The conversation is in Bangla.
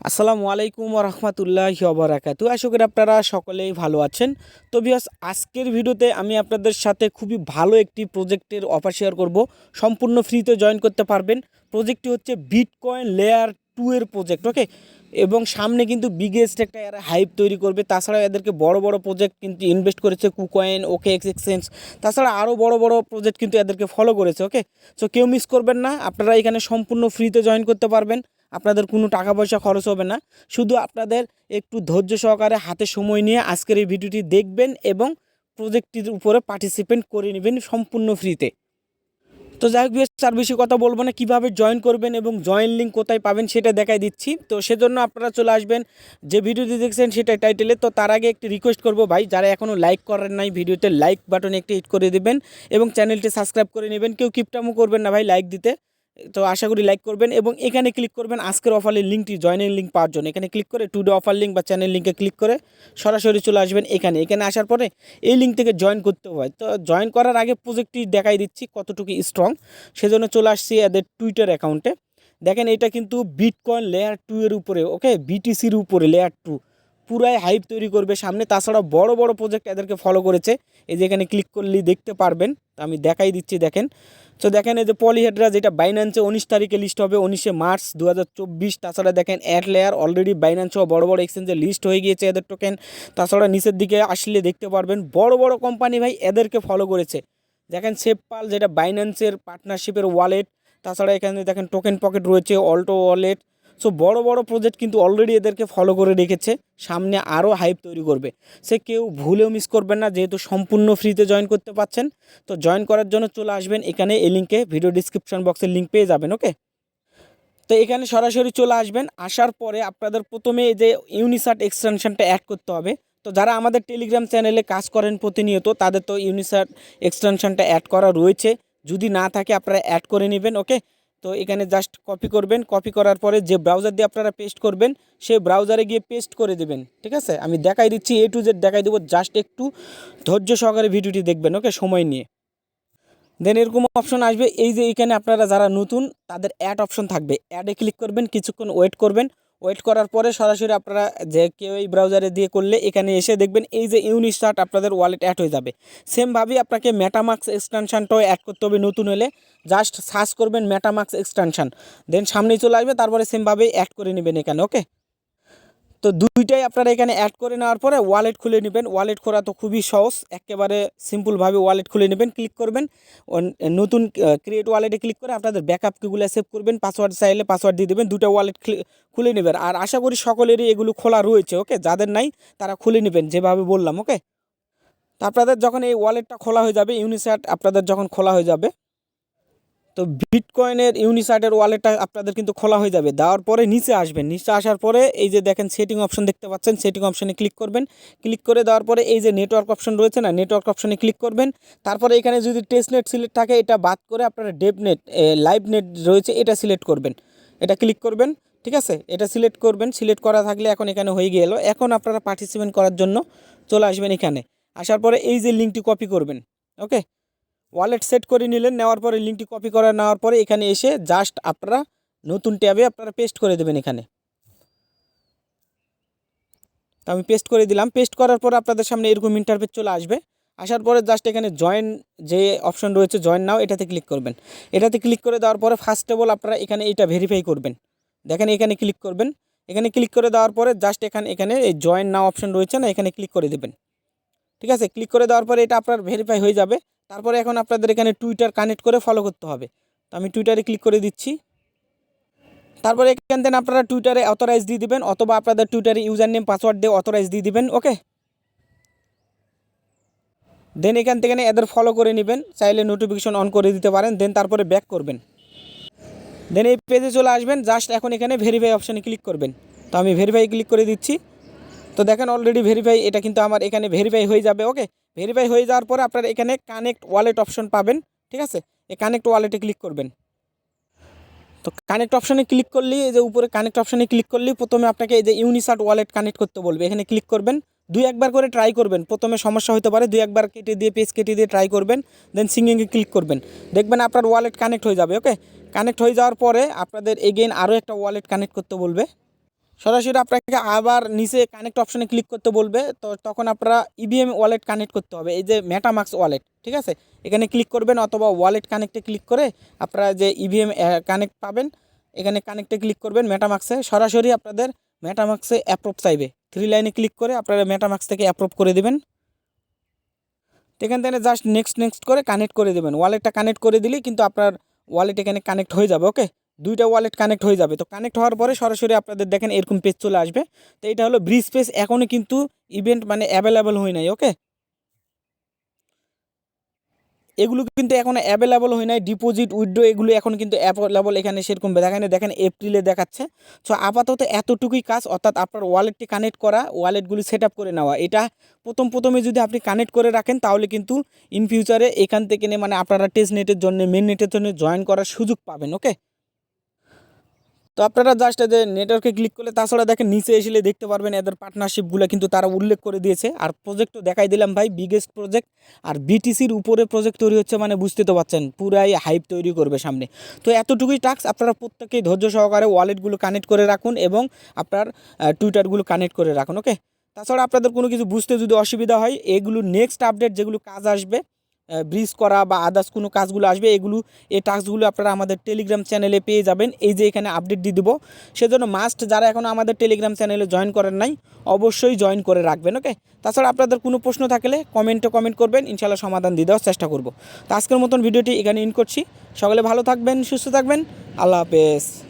আসসালামু আলাইকুম রহমতুল্লাহ বরাকাতু আশা করি আপনারা সকলেই ভালো আছেন। তো বিয়াস আজকের ভিডিওতে আমি আপনাদের সাথে খুবই ভালো একটি প্রজেক্টের অফার শেয়ার করব। সম্পূর্ণ ফ্রিতে জয়েন করতে পারবেন। প্রজেক্টটি হচ্ছে বিটকয়েন লেয়ার টু এর প্রজেক্ট ওকে এবং সামনে কিন্তু বিগেস্ট একটা এরা হাইপ তৈরি করবে। তাছাড়া এদেরকে বড় বড় প্রজেক্ট কিন্তু ইনভেস্ট করেছে কুকয়েন ওকে এক্স এক্সচেঞ্জ তাছাড়া আরও বড় বড় প্রজেক্ট কিন্তু এদেরকে ফলো করেছে ওকে সো কেউ মিস করবেন না। আপনারা এখানে সম্পূর্ণ ফ্রিতে জয়েন করতে পারবেন। আপনাদের কোনো টাকা পয়সা খরচ হবে না। শুধু আপনাদের একটু ধৈর্য সহকারে হাতে সময় নিয়ে আজকের এই ভিডিওটি দেখবেন এবং প্রজেক্টটির উপরে পার্টিসিপেন্ট করে নেবেন সম্পূর্ণ ফ্রিতে। তো যাই হোক আর বেশি কথা বলব না, কীভাবে জয়েন করবেন এবং জয়েন লিঙ্ক কোথায় পাবেন সেটা দেখাই দিচ্ছি। তো সেজন্য আপনারা চলে আসবেন, যে ভিডিওটি দেখছেন সেটা টাইটেলে তো তার আগে একটি রিকোয়েস্ট করব ভাই, যারা এখনও লাইক করেন নাই, ভিডিওতে লাইক বাটনে একটি হিট করে দেবেন এবং চ্যানেলটি সাবস্ক্রাইব করে নেবেন। কেউ কিপটামো করবেন না ভাই লাইক দিতে। তো আশা করি লাইক করবেন এবং এখানে ক্লিক করবেন আজকের অফারের লিঙ্কটি জয়েনিং লিঙ্ক পাওয়ার জন্য। এখানে ক্লিক করে টুডে অফার লিঙ্ক বা চ্যানেল লিঙ্কে ক্লিক করে সরাসরি চলে আসবেন এখানে। এখানে আসার পরে এই লিঙ্ক থেকে জয়েন করতে হয়। তো জয়েন করার আগে প্রজেক্টটি দেখাই দিচ্ছি কতটুকু স্ট্রং সেজন্য চলে আসছি এদের টুইটার অ্যাকাউন্টে দেখেন এটা কিন্তু বিটকয়েন লেয়ার টু এর উপরে ওকে বিটিসির উপরে লেয়ার টু পুরাই হাইপ তৈরি করবে সামনে। তাছাড়া বড় বড় প্রজেক্ট এদেরকে ফলো করেছে। এই যে এখানে ক্লিক করলেই দেখতে পারবেন। তো আমি দেখাই দিচ্ছি, দেখেন। তো দেখেন এই যে পলিহেডরা যেটা বাইন্যান্সে উনিশ তারিখে লিস্ট হবে, উনিশে মার্চ দু হাজার চব্বিশ। তাছাড়া দেখেন অ্যাড লেয়ার অলরেডি বাইন্যান্স বড় বড় এক্সচেঞ্জে লিস্ট হয়ে গিয়েছে এদের টোকেন তাছাড়া নিচের দিকে আসলে দেখতে পারবেন, বড় বড় কোম্পানি ভাই এদেরকে ফলো করেছে। দেখেন সেপপাল যেটা বাইন্যান্সের পার্টনারশিপের ওয়ালেট তাছাড়া এখানে দেখেন টোকেন পকেট রয়েছে অল্টো ওয়ালেট সো বড় বড় প্রজেক্ট কিন্তু অলরেডি এদেরকে ফলো করে রেখেছে। সামনে আরও হাইপ তৈরি করবে। সে কেউ ভুলেও মিস করবেন না, যেহেতু সম্পূর্ণ ফ্রিতে জয়েন করতে পাচ্ছেন। তো জয়েন করার জন্য চলে আসবেন এখানে, এই লিঙ্কে ভিডিও ডিসক্রিপশন বক্সের লিঙ্ক পেয়ে যাবেন ওকে তো এখানে সরাসরি চলে আসবেন। আসার পরে আপনাদের প্রথমে যে ইউনিসার্ট এক্সটেনশনটা অ্যাড করতে হবে। তো যারা আমাদের টেলিগ্রাম চ্যানেলে কাজ করেন প্রতিনিয়ত, তাদের তো ইউনিসার্ট এক্সটেনশনটা অ্যাড করা রয়েছে। যদি না থাকে, আপনারা অ্যাড করে নেবেন ওকে তো এখানে জাস্ট কপি করবেন কপি করার পরে যে ব্রাউজার দিয়ে আপনারা পেস্ট করবেন, সেই ব্রাউজারে গিয়ে পেস্ট করে দেবেন, ঠিক আছে? আমি দেখাই দিচ্ছি এ টু জেড দেখাই দেবো জাস্ট একটু ধৈর্য সহকারে ভিডিওটি দেখবেন ওকে সময় নিয়ে। দেন এরকম অপশন আসবে, এই যে এখানে আপনারা যারা নতুন, তাদের অ্যাড অপশন থাকবে। অ্যাডে ক্লিক করবেন, কিছুক্ষণ ওয়েট করবেন ওয়েট করার পরে সরাসরি আপনারা যে কেউ এই ব্রাউজারে দিয়ে করলে এখানে এসে দেখবেন এই যে ইউনিস্টার্ট আপনাদের ওয়ালেট অ্যাড হয়ে যাবে। সেমভাবেই আপনাকে মেটামাক্স এক্সটেনশানটাও অ্যাড করতে হবে নতুন হলে। জাস্ট সার্চ করবেন মেটামাক্স এক্সটেনশান দেন সামনেই চলে আসবে, তারপরে সেমভাবেই অ্যাড করে নেবেন এখানে ওকে তো দুইটাই আপনারা এখানে অ্যাড করে নেওয়ার পরে ওয়ালেট খুলে নেবেন। ওয়ালেট খোলা তো খুবই সহজ। একেবারে সিম্পলভাবে ওয়ালেট খুলে নেবেন ক্লিক করবেন। নতুন ক্রিয়েট ওয়ালেটে ক্লিক করে আপনাদের ব্যাকআপ কিগুলো সেভ করবেন। পাসওয়ার্ড চাইলে পাসওয়ার্ড দিয়ে দেবেন। দুটো ওয়ালেট খুলে নেবেন। আর আশা করি সকলেরই এগুলো খোলা রয়েছে ওকে যাদের নাই, তারা খুলে নেবেন, যেভাবে বললাম ওকে তো আপনাদের যখন এই ওয়ালেটটা খোলা হয়ে যাবে ইউনিসার্ট আপনাদের যখন খোলা হয়ে যাবে তো বিটকয়েনের ইউনিসার্টের ওয়ালেটটা আপনাদের কিন্তু খোলা হয়ে যাবে। দেওয়ার পরে নিচে আসবেন। নিচে আসার পরে এই যে দেখেন সেটিং অপশন দেখতে পাচ্ছেন সেটিং অপশনে ক্লিক করবেন। ক্লিক করে দেওয়ার পরে এই যে নেটওয়ার্ক অপশন রয়েছে না নেটওয়ার্ক অপশনে ক্লিক করবেন। তারপরে এখানে যদি টেস্ট নেট সিলেক্ট থাকে, এটা বাদ করে আপনারা ডেপ নেট লাইভ নেট রয়েছে, এটা সিলেক্ট করবেন। এটা ক্লিক করবেন, ঠিক আছে? এটা সিলেক্ট করবেন সিলেক্ট করা থাকলে এখন এখানে হয়ে গেল। এখন আপনারা পার্টিসিপেন্ট করার জন্য চলে আসবেন এখানে। আসার পরে এই যে লিঙ্কটি কপি করবেন ওকে ওয়ালেট সেট করে নিলেন, নেওয়ার পরে লিঙ্কটি কপি করে নেওয়ার পরে এখানে এসে জাস্ট আপনারা নতুন ট্যাবে আপনারা পেস্ট করে দেবেন এখানে। তো আমি পেস্ট করে দিলাম। পেস্ট করার পর আপনাদের সামনে এরকম ইন্টারফেস চলে আসবে। আসার পরে জাস্ট এখানে জয়েন যে অপশন রয়েছে জয়েন নাও এটাতে ক্লিক করবেন। এটাতে ক্লিক করে দেওয়ার পরে ফার্স্ট অফ অল আপনারা এখানে এটা ভেরিফাই করবেন। দেখেন এখানে ক্লিক করবেন। এখানে ক্লিক করে দেওয়ার পরে জাস্ট এখানে এখানে এই জয়েন নাও অপশন রয়েছে না, এখানে ক্লিক করে দেবেন। ঠিক আছে? ক্লিক করে দেওয়ার পরে এটা আপনার ভেরিফাই হয়ে যাবে। তারপরে এখন আপনাদের এখানে টুইটার কানেক্ট করে ফলো করতে হবে। তো আমি টুইটারে ক্লিক করে দিচ্ছি। তারপরে এখান থেকে আপনারা টুইটারে অথরাইজ দিয়ে দিবেন, অথবা আপনাদের টুইটারে ইউজার নেম পাসওয়ার্ড দিয়ে অথরাইজ দিয়ে দিবেন ওকে দেন এখান থেকে এদের ফলো করে নেবেন, চাইলে নোটিফিকেশন অন করে দিতে পারেন দেন তারপরে ব্যাক করবেন। দেন এই পেজে চলে আসবেন জাস্ট এখন এখানে ভেরিফাই অপশানে ক্লিক করবেন। তো আমি ভেরিফাই ক্লিক করে দিচ্ছি। তো দেখেন অলরেডি ভেরিফাই এটা কিন্তু আমার এখানে ভেরিফাই হয়ে যাবে ওকে ভেরিফাই হয়ে যাওয়ার পরে আপনারা এখানে কানেক্ট ওয়ালেট অপশন পাবেন, ঠিক আছে? এই কানেক্ট ওয়ালেটে ক্লিক করবেন। তো কানেক্ট অপশনে ক্লিক করলেই এই যে উপরে কানেক্ট অপশনে ক্লিক করলেই প্রথমে আপনাকে এই যে ইউনিসার্ট ওয়ালেট কানেক্ট করতে বলবে। এখানে ক্লিক করবেন, দুই একবার করে ট্রাই করবেন। প্রথমে সমস্যা হতে পারে, দুই একবার কেটে দিয়ে পেজ কেটে দিয়ে ট্রাই করবেন দেন সিঙ্গিংয়ে ক্লিক করবেন। দেখবেন আপনার ওয়ালেট কানেক্ট হয়ে যাবে ওকে কানেক্ট হয়ে যাওয়ার পরে আপনাদের এগেইন আরও একটা ওয়ালেট কানেক্ট করতে বলবে। সরাসরি আপনাকে আবার নিচে কানেক্ট অপশনে ক্লিক করতে বলবে। তো তখন আপনারা ইভিএম ওয়ালেট কানেক্ট করতে হবে। এই যে মেটামাক্স ওয়ালেট ঠিক আছে? এখানে ক্লিক করবেন অথবা ওয়ালেট কানেক্টে ক্লিক করে আপনারা যে E ইভিএম কানেক্ট পাবেন, এখানে কানেক্টে ক্লিক করবেন মেটামাক্সে সরাসরি আপনাদের মেটামাক্সে অ্যাপ্রুভ চাইবে। থ্রি লাইনে ক্লিক করে আপনারা মেটামাক্স থেকে অ্যাপ্রুভ করে দেবেন। এখান থেকে জাস্ট নেক্সট নেক্সট করে কানেক্ট করে দেবেন। ওয়ালেটটা কানেক্ট করে দিলেই কিন্তু আপনার ওয়ালেট এখানে কানেক্ট হয়ে যাবে ওকে দুইটা ওয়ালেট কানেক্ট হয়ে যাবে। তো কানেক্ট হওয়ার পরে সরাসরি আপনাদের দেখেন এরকম পেজ চলে আসবে। তো এটা হলো ব্রিজ পেজ এখনও কিন্তু ইভেন্ট মানে অ্যাভেলেবল হয় নাই ওকে এগুলো কিন্তু এখন অ্যাভেলেবল হয় নাই ডিপোজিট উইথড্রো এগুলো এখন কিন্তু অ্যাভেলেবল এখানে সেরকম দেখায় না দেখেন এপ্রিলে দেখাচ্ছে। সো আপাতত এতটুকুই কাজ, অর্থাৎ আপনার ওয়ালেটটি কানেক্ট করা ওয়ালেটগুলি সেট করে নেওয়া। এটা প্রথম প্রথমে যদি আপনি কানেক্ট করে রাখেন, তাহলে কিন্তু ইন ফিউচারে এখান থেকে মানে আপনারা টেস্ট নেটের জন্য মেন নেটের জন্য জয়েন করার সুযোগ পাবেন ওকে তো আপনারা জাস্ট যে নেটওয়ার্কে ক্লিক করলে, তাছাড়া দেখেন নিচে এসে দেখতে পারবেন এদের পার্টনারশিপগুলো কিন্তু তারা উল্লেখ করে দিয়েছে। আর প্রজেক্টও দেখাই দিলাম ভাই বিগেস্ট প্রজেক্ট আর বিটিসির উপরে প্রজেক্ট তৈরি হচ্ছে মানে বুঝতে তো পারছেন পুরাই হাইপ তৈরি করবে সামনে। তো এতটুকুই টাস্ক আপনারা প্রত্যেকেই ধৈর্য সহকারে ওয়ালেটগুলো কানেক্ট করে রাখুন এবং আপনার টুইটারগুলো কানেক্ট করে রাখুন ওকে তাছাড়া আপনাদের কোনো কিছু বুঝতে যদি অসুবিধা হয়, এগুলো নেক্সট আপডেট যেগুলো কাজ আসবে ব্রিজ করা বা আদার্স কোনো কাজগুলো আসবে, এগুলো, এই টাস্কগুলো আপনারা আমাদের টেলিগ্রাম চ্যানেলে পেয়ে যাবেন। এই যে এখানে আপডেট দিয়ে দেবো। সেজন্য মাস্ট যারা এখনও আমাদের টেলিগ্রাম চ্যানেলে জয়েন করেন নাই, অবশ্যই জয়েন করে রাখবেন ওকে তাছাড়া আপনাদের কোনো প্রশ্ন থাকলে কমেন্টে কমেন্ট করবেন ইনশাল্লাহ সমাধান দিয়ে দেওয়ার চেষ্টা করব। তো আজকের মতন ভিডিওটি এখানে ইন করছি। সকলে ভালো থাকবেন, সুস্থ থাকবেন। আল্লাহ হাফেজ।